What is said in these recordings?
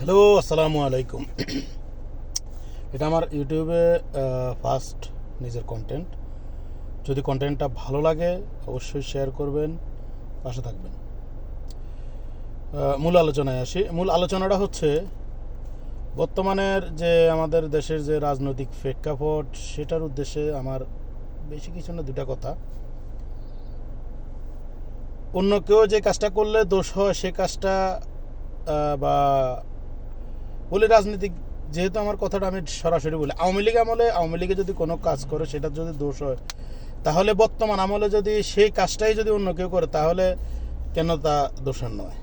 Hello, আসসালামু আলাইকুম। এটা আমার ইউটিউবে ফার্স্ট নিজের কন্টেন্ট যদি কন্টেন্টটা ভালো লাগে, অবশ্যই শেয়ার করবেন, পাশে থাকবেন। মূল আলোচনায় আসি। মূল আলোচনাটা হচ্ছে, বর্তমানের যে আমাদের দেশের যে রাজনৈতিক প্রেক্ষাপট, সেটার উদ্দেশ্যে আমার বেশি কিছু না দুটা কথা। অন্য কেউ যে কাজটা করলে দোষ হয়, সে কাজটা বা বলি রাজনীতিক, যেহেতু আমার কথাটা আমি সরাসরি বলি, আওয়ামী লীগ আমলে, আওয়ামী লীগে যদি কোনো কাজ করে সেটা যদি দোষ হয়, তাহলে বর্তমান আমলে যদি সেই কাজটাই যদি অন্য কেউ করে, তাহলে কেন তা দোষের নয়?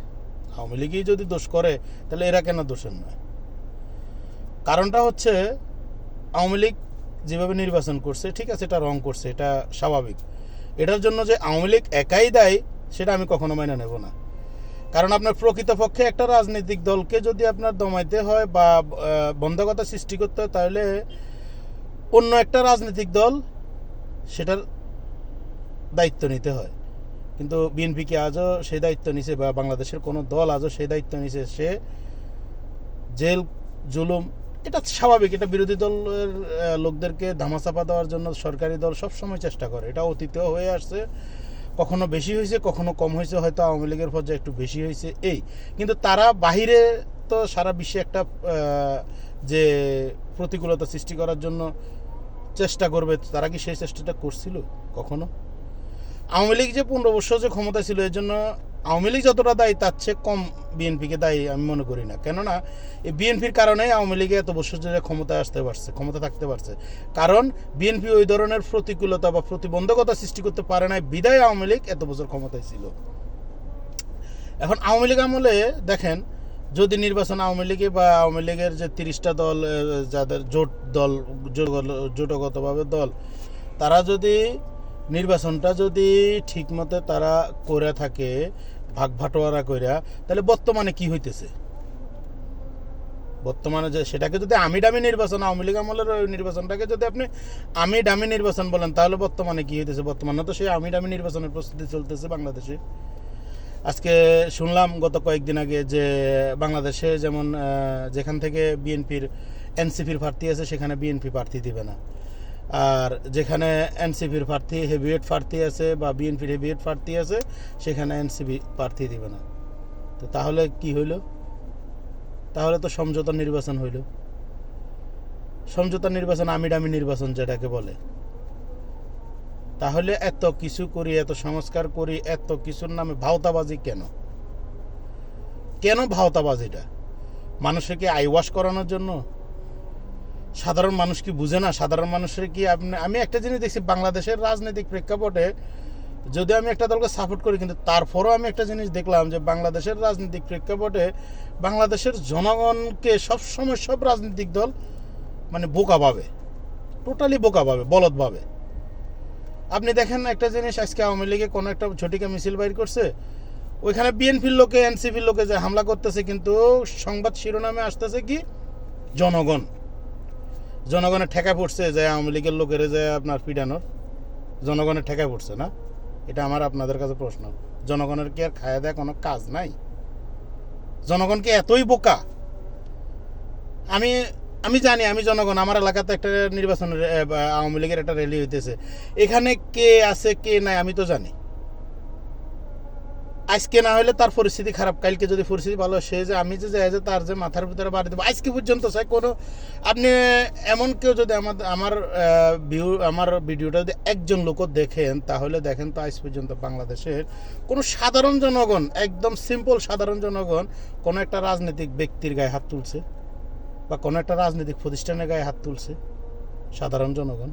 আওয়ামী লীগই যদি দোষ করে, তাহলে এরা কেন দোষের নয়? কারণটা হচ্ছে, আওয়ামী লীগ যেভাবে নির্বাচন করছে, ঠিক আছে, এটা রং করছে, এটা স্বাভাবিক। এটার জন্য যে আওয়ামী লীগ একাই দায়ী, সেটা আমি কখনো মেনে নেব না। কারণ আপনার প্রকৃতপক্ষে একটা রাজনৈতিক দলকে যদি আপনার দমাইতে হয় বা বন্ধকতা সৃষ্টি করতে হয়, তাহলে অন্য একটা রাজনৈতিক দল সেটার দায়িত্ব নিতে হয়। কিন্তু বিএনপি বিএনপিকে আজও সেই দায়িত্ব নিছে বা বাংলাদেশের কোনো দল আজও সেই দায়িত্ব নিছে, সে জেল, জুলুম, এটা স্বাভাবিক, এটা বিরোধী দলের লোকদেরকে ধামাচাপা দেওয়ার জন্য সরকারি দল সবসময় চেষ্টা করে। এটা অতীতেও হয়ে আসছে। কখনো বেশি হয়েছে, কখনো কম হয়েছে, হয়তো আওয়ামী লীগের পর্যায়ে একটু বেশি হয়েছে এই। কিন্তু তারা বাহিরে তো সারা বিশ্বে একটা যে প্রতিকূলতা সৃষ্টি করার জন্য চেষ্টা করবে, তারা কি সেই চেষ্টাটা করছিল কখনো? আওয়ামী লীগ যে পনেরো বছর যে ক্ষমতা ছিল, এর জন্য আওয়ামী লীগ যতটা দায়ী, তার চেয়ে কম বিএনপিকে দায়ী আমি মনে করি না। কেননা, এই বিএনপির কারণে আওয়ামী লীগে এত বছর ধরে ক্ষমতায় আসতে পারছে ক্ষমতা থাকতে পারছে। কারণ, বিএনপি ওই ধরনের প্রতিকূলতা বা প্রতিবন্ধকতা সৃষ্টি করতে পারে না বিদায় আওয়ামী লীগ এত বছর ক্ষমতায় ছিল। এখন আওয়ামী লীগ আমলে দেখেন, যদি নির্বাচন আওয়ামী লীগে বা আওয়ামী লীগের যে তিরিশটা দল যাদের জোট দল জোটগতভাবে দল, তারা যদি, নির্বাচনটা যদি ঠিকমতো তারা করে থাকে ভাগ ভাটোয়ারা কইরা, তাহলে বর্তমানে কি হইতেছে? বর্তমানে যে সেটাকে যদি আমি ডামি নির্বাচন, আওয়ামী লীগ আমলের নির্বাচনটাকে যদি আপনি আমি ডামি নির্বাচন বলেন, তাহলে বর্তমানে কি হইতেছে? বর্তমানে তো সেই আমি ডামি নির্বাচনের প্রস্তুতি চলতেছে বাংলাদেশে। আজকে শুনলাম গত কয়েকদিন আগে যে বাংলাদেশে যেমন যেখান থেকে বিএনপির, এনসিপির প্রার্থী আছে, সেখানে বিএনপি প্রার্থী দিবে না। আর যেখানে এনসিপির প্রার্থী হেভিওয়েট প্রার্থী আছে বা বিএনপির হেভিওয়েট প্রার্থী আছে, সেখানে এনসিপি প্রার্থী দিবে না। তো তাহলে কি হইল? তাহলে তো সমঝোতা নির্বাচন হইল। সমঝোতা নির্বাচন আমি ডামি নির্বাচন যেটাকে বলে। তাহলে এত কিছু করি, এত সংস্কার করি, এত কিছুর নামে ভাওতাবাজি কেন? কেন ভাওতাবাজিটা? মানুষকে আইওয়াশ করানোর জন্য? সাধারণ মানুষ কি বুঝে না? সাধারণ মানুষের কি আপনি, আমি একটা জিনিস দেখছি, বাংলাদেশের রাজনৈতিক প্রেক্ষাপটে যদি আমি একটা দলকে সাপোর্ট করি, কিন্তু তারপরেও আমি একটা জিনিস দেখলাম যে বাংলাদেশের রাজনৈতিক প্রেক্ষাপটে বাংলাদেশের জনগণকে সবসময় সব রাজনৈতিক দল মানে বোকা পাবে টোটালি বোকা পাবে বলদ পাবে আপনি দেখেন একটা জিনিস, আজকে আওয়ামী লীগে কোনো একটা ঝটিকা মিছিল বাইর করছে, ওইখানে বিএনপির লোকে, এনসিপির লোকে যে হামলা করতেছে, কিন্তু সংবাদ শিরোনামে আসতেছে কি? জনগণ। জনগণের ঠেকা পড়ছে যে আওয়ামী লীগের লোকের যে আপনার পিডানোর জনগণের ঠেকা পড়ছে না? এটা আমার আপনাদের কাছে প্রশ্ন। জনগণের কি আর খায়া দেয়া কোনো কাজ নাই? জনগণ কি এতই বোকা? আমি আমি জানি, আমি জনগণ, আমার এলাকাতে একটা নির্বাচন আওয়ামী লীগের একটা র্যালি হইতেছে। এখানে কে আছে, কে নাই, আমি তো জানি। আজকে না হলে তার পরিস্থিতি খারাপ। কালকে যদি পরিস্থিতি ভালো সে যে আমি যে যাই যে তার যে মাথার ভিতরে বাড়ি দেবো, আজকে পর্যন্ত চাই কোনো আপনি এমন কেউ যদি আমার আমার ভিউ আমার ভিডিওটা যদি একজন লোকও দেখেন, তাহলে দেখেন তো আজ পর্যন্ত বাংলাদেশের কোনো সাধারণ জনগণ, একদম সিম্পল সাধারণ জনগণ, কোনো একটা রাজনৈতিক ব্যক্তির গায়ে হাত তুলছে বা কোনো একটা রাজনৈতিক প্রতিষ্ঠানের গায়ে হাত তুলছে? সাধারণ জনগণ?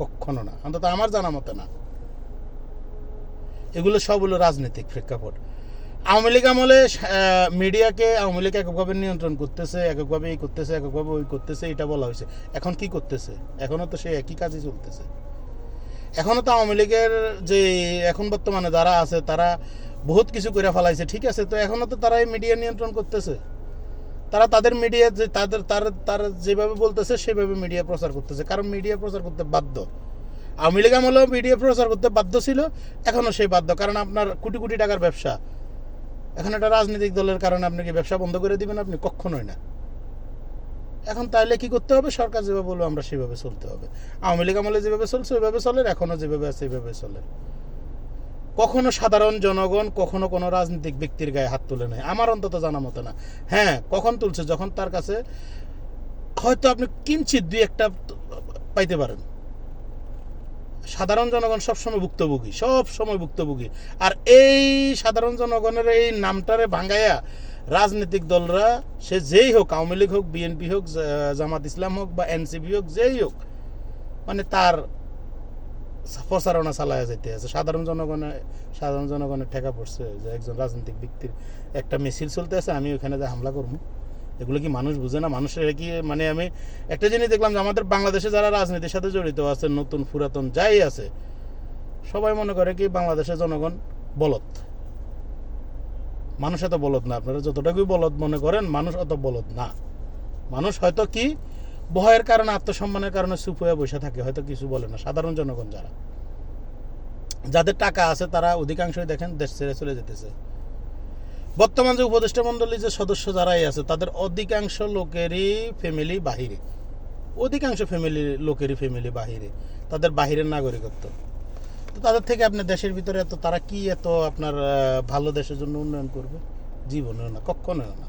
কখনো না। অন্তত আমার জানা মতে না। এগুলো সব হলো রাজনৈতিক প্রেক্ষাপট। আওয়ামী লীগ আমলে মিডিয়াকে আওয়ামী লীগ এককভাবে নিয়ন্ত্রণ করতেছে, এককভাবে এই করতেছে, এককভাবে ওই করতেছে, এটা বলা হয়েছে। এখন কি করতেছে? এখনও তো সে একই কাজই চলতেছে। এখনও তো আওয়ামী লীগের যে এখন বর্তমানে যারা আছে, তারা বহুত কিছু করে ফেলাইছে, ঠিক আছে? তো এখনও তো তারা এই মিডিয়া নিয়ন্ত্রণ করতেছে। তারা তাদের মিডিয়া যে, তাদের, তার, তারা যেভাবে বলতেছে, সেভাবে মিডিয়া প্রচার করতেছে। কারণ মিডিয়া প্রচার করতে বাধ্য। আওয়ামী লীগ আমলেও মিডিয়া প্রচার করতে বাধ্য ছিল এখনও সেই বাধ্য, কারণ আপনার কোটি কোটি টাকার ব্যবসা। এখন একটা রাজনৈতিক দলের কারণে আপনি কি ব্যবসা বন্ধ করে দিবেন আপনি? কখনোই না। এখন তাইলে কি করতে হবে? সরকার যেভাবে বলবে, আমরা সেভাবে চলতে হবে। আওয়ামী লীগ আমলে যেভাবে চলছে, ওইভাবে চলে এখনও যেভাবে আছে, সেভাবে চলে। কখনো সাধারণ জনগণ, কখনো কোনো রাজনৈতিক ব্যক্তির গায়ে হাত তুলে নেয় আমার অন্তত জানা মতো না। হ্যাঁ কখন তুলছে? যখন তার কাছে, হয়তো আপনি কিঞ্চিত দুই একটা পাইতে পারেন। সাধারণ জনগণ সবসময় ভুক্তভোগী, সব সময় ভুক্তভোগী। আর এই সাধারণ জনগণের এই নামটারে ভাঙ্গাইয়া রাজনৈতিক দলরা, সে যেই হোক, আওয়ামী লীগ হোক বিএনপি হোক জামাত ইসলাম হোক বা এনসিপি হোক, যেই হোক মানে তার প্রচারণা চালায় যেতে আছে। সাধারণ জনগণে, সাধারণ জনগণের ঠেকা পড়ছে যে একজন রাজনৈতিক ব্যক্তির একটা মিছিল চলতে আছে, আমি ওখানে যে হামলা করব। এগুলো কি মানুষ বুঝে না? মানুষের কি মানে আমি একটা জিনিস দেখলাম যে আমাদের বাংলাদেশে যারা রাজনীতির সাথে জড়িত আছে, নতুন, পুরাতন, যাই আছে, সবাই মনে করে কি বাংলাদেশের জনগণ বলদ। মানুষ এত বলদ না, আপনারা যতটুকুই বলদ মনে করেন, মানুষ অত বলদ না। মানুষ হয়তো কি ভয়ের কারণে, আত্মসম্মানের কারণে চুপ হয়ে বসে থাকে, হয়তো কিছু বলে না, সাধারণ জনগণ যারা। যাদের টাকা আছে, তারা অধিকাংশই দেখেন দেশ ছেড়ে চলে যেতেছে। বর্তমান যে উপদেষ্টা মণ্ডলী যে সদস্য যারাই আছে, তাদের অধিকাংশ লোকেরই ফ্যামিলি বাহিরে। অধিকাংশ ফ্যামিলি লোকেরই ফ্যামিলি বাহিরে। তাদের বাহিরের নাগরিকত্ব। তো তাদের থেকে আপনি দেশের ভিতরে এত, তারা কি এত আপনার ভালো দেশের জন্য উন্নয়ন করবে? জীবনেও না কখনোও না।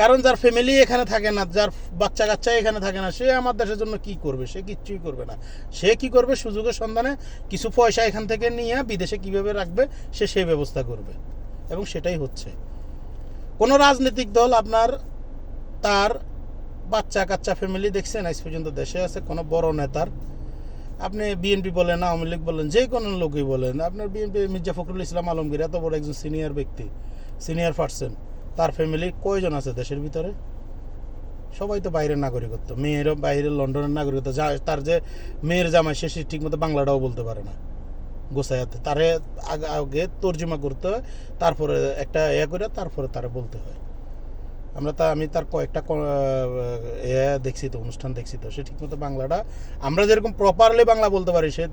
কারণ যার ফ্যামিলি এখানে থাকে না, যার বাচ্চা কাচ্চা এখানে থাকে না, সে আমার দেশের জন্য কি করবে? সে কিচ্ছুই করবে না। সে কি করবে? সুযোগের সন্ধানে কিছু পয়সা এখান থেকে নিয়ে বিদেশে কীভাবে রাখবে? সে সেই ব্যবস্থা করবে। এবং সেটাই হচ্ছে। কোনো রাজনৈতিক দল আপনার তার বাচ্চা কাচ্চা ফ্যামিলি দেখছেন, আজ পর্যন্ত দেশে আছে, কোনো বড় নেতার। আপনি বিএনপি বলেন, আওয়ামী লীগ বলেন, যে কোনো লোকই বলেন। আপনার বিএনপি মির্জা ফখরুল ইসলাম আলমগীর, এত বড় একজন সিনিয়র ব্যক্তি সিনিয়র পার্সন তার ফ্যামিলি কয়জন আছে দেশের ভিতরে? সবাই তো বাইরের নাগরিকত্ব। মেয়েরও বাইরের লন্ডনের নাগরিকত্ব, যা তার যে মেয়ের জামাই সে ঠিকমতো বাংলাটাও বলতে পারে না। গোসাইয়াতে তারে আগ- আগে তর্জিমা করতে হয়, তারপরে একটা ইয়ে করে, তারপরে তারে বলতে হয়। আমরা তা আমি তার কয়েকটা ইয়ে দেখছি তো, অনুষ্ঠান দেখছি তো, সে ঠিকমতো বাংলাটা, আমরা যেরকম প্রপারলি বাংলা বলতে পারি, সে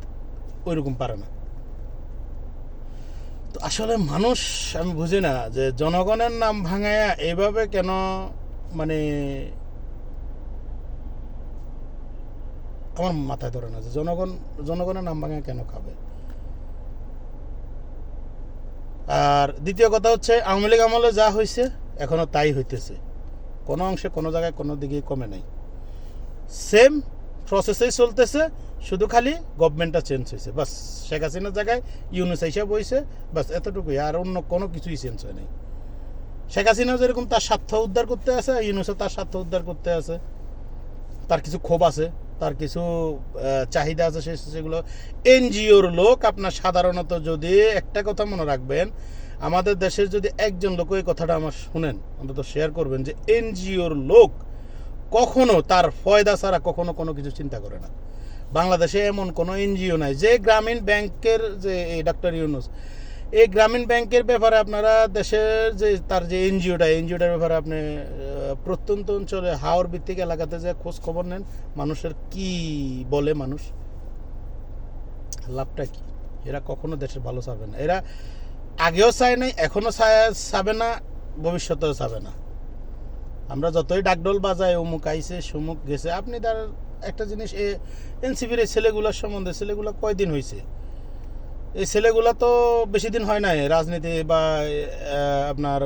ওইরকম পারে না। তো আসলে মানুষ, আমি বুঝি না, যে জনগণের নাম ভাঙায়া এভাবে কেন মানে আমার মাথায় ধরে না, যে জনগণ জনগণের নাম ভাঙায় কেন খাবে? আর দ্বিতীয় কথা হচ্ছে, আওয়ামী লীগ আমলে যা হয়েছে এখনও তাই হইতেছে। কোনো অংশে, কোনো জায়গায়, কোনো দিকেই কমে নাই। সেম প্রসেসেই চলতেছে, শুধু খালি গভর্নমেন্টটা চেঞ্জ হয়েছে বাস, শেখ হাসিনার জায়গায় ইউনুস হিসাব হয়েছে বাস, এতটুকুই। আর অন্য কোনো কিছুই চেঞ্জ হয় নাই। শেখ হাসিনাও যেরকম তার স্বার্থ উদ্ধার করতে আছে ইউনুসও তার স্বার্থ উদ্ধার করতে আছে। তার কিছু ক্ষোভ আছে। তার কিছু চাহিদা আছে সেগুলো এনজিওর লোক আপনার সাধারণত যদি একটা কথা মনে রাখবেন, আমাদের দেশের যদি একজন লোক এই কথাটা আমার শুনেন, অন্তত শেয়ার করবেন যে এনজিওর লোক কখনো তার ফয়দা ছাড়া কখনো কোনো কিছু চিন্তা করে না। বাংলাদেশে এমন কোনো এনজিও নাই। যে গ্রামীণ ব্যাংকের যে, এই ডাক্তার ইউনুস, এই গ্রামীণ ব্যাংকের ব্যাপারে আপনারা দেশের যে, তার যে এনজিওটা, এনজিওটার ব্যাপারে আপনি প্রত্যন্ত অঞ্চলে হাওর ভিত্তিক এলাকাতে যে খোঁজ খবর নেন, মানুষের কি বলে মানুষ? লাভটা কি? এরা কখনো দেশের ভালো চাবে না। এরা আগেও চায় নাই এখনও চাবে না, ভবিষ্যতেও চাবে না। আমরা যতই ডাকডোল বাজাই, অমুক আইসে সমুক গেছে, আপনি তার একটা জিনিস, এ এনসিপির এই ছেলেগুলোর সম্বন্ধে, ছেলেগুলো কয়দিন হয়েছে এই ছেলেগুলা তো বেশি দিন হয় নাই, রাজনীতি বা আপনার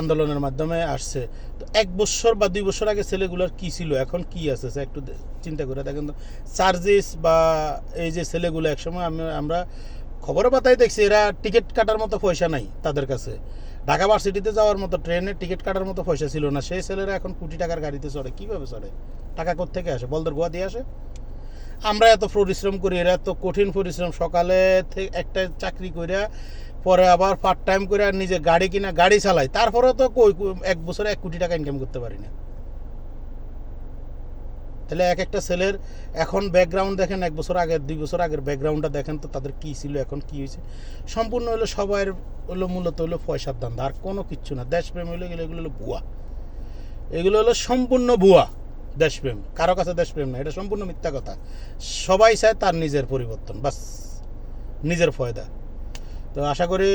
আন্দোলনের মাধ্যমে আসছে। তো এক বছর বা দুই বছর আগে ছেলেগুলোর কি ছিল? এখন কি আছে? একটু চিন্তা করে দেখেন তো। চার্জেস বা এই যে ছেলেগুলো একসময় আমি আমরা খবরে পাতায় দেখছি, এরা টিকিট কাটার মতো পয়সা নাই তাদের কাছে। ঢাকা ভার্সিটিতে যাওয়ার মতো ট্রেনে টিকিট কাটার মতো পয়সা ছিল না। সেই ছেলেরা এখন কোটি টাকার গাড়িতে চড়ে। কীভাবে চড়ে? টাকা কোথেকে আসে? বলদের গোয়া দিয়ে আসে? আমরা এত পরিশ্রম করি, এরা এত কঠিন পরিশ্রম। সকালে থেকে একটা চাকরি কইরা পরে আবার পার্ট টাইম করে আর নিজে গাড়ি কিনা, গাড়ি চালাই। তারপরেও তো কই এক বছরে এক কোটি টাকা ইনকাম করতে পারি না। তাহলে এক একটা ছেলের এখন ব্যাকগ্রাউন্ড দেখেন, এক বছর আগের, দুই বছর আগের ব্যাকগ্রাউন্ডটা দেখেন তো তাদের কী ছিল, এখন কী হয়েছে। সম্পূর্ণ হলো সবার হলো মূলত হলো পয়সার ধান্দা, আর কোনো কিচ্ছু না। দেশপ্রেম হলো এগুলো এগুলো হলো ভুয়া। এগুলো হলো সম্পূর্ণ ভুয়া দেশপ্রেম। কারও কাছে দেশপ্রেম না, এটা সম্পূর্ণ মিথ্যা কথা। সবাই চায় তার নিজের পরিবর্তন, বাস। নিজের ফয়দা। তো আশা করি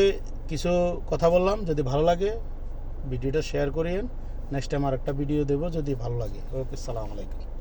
কিছু কথা বললাম। যদি ভালো লাগে, ভিডিওটা শেয়ার করিয়েন। নেক্সট টাইম আর একটা ভিডিও দেবো যদি ভালো লাগে। ওকে সালাম আলাইকুম।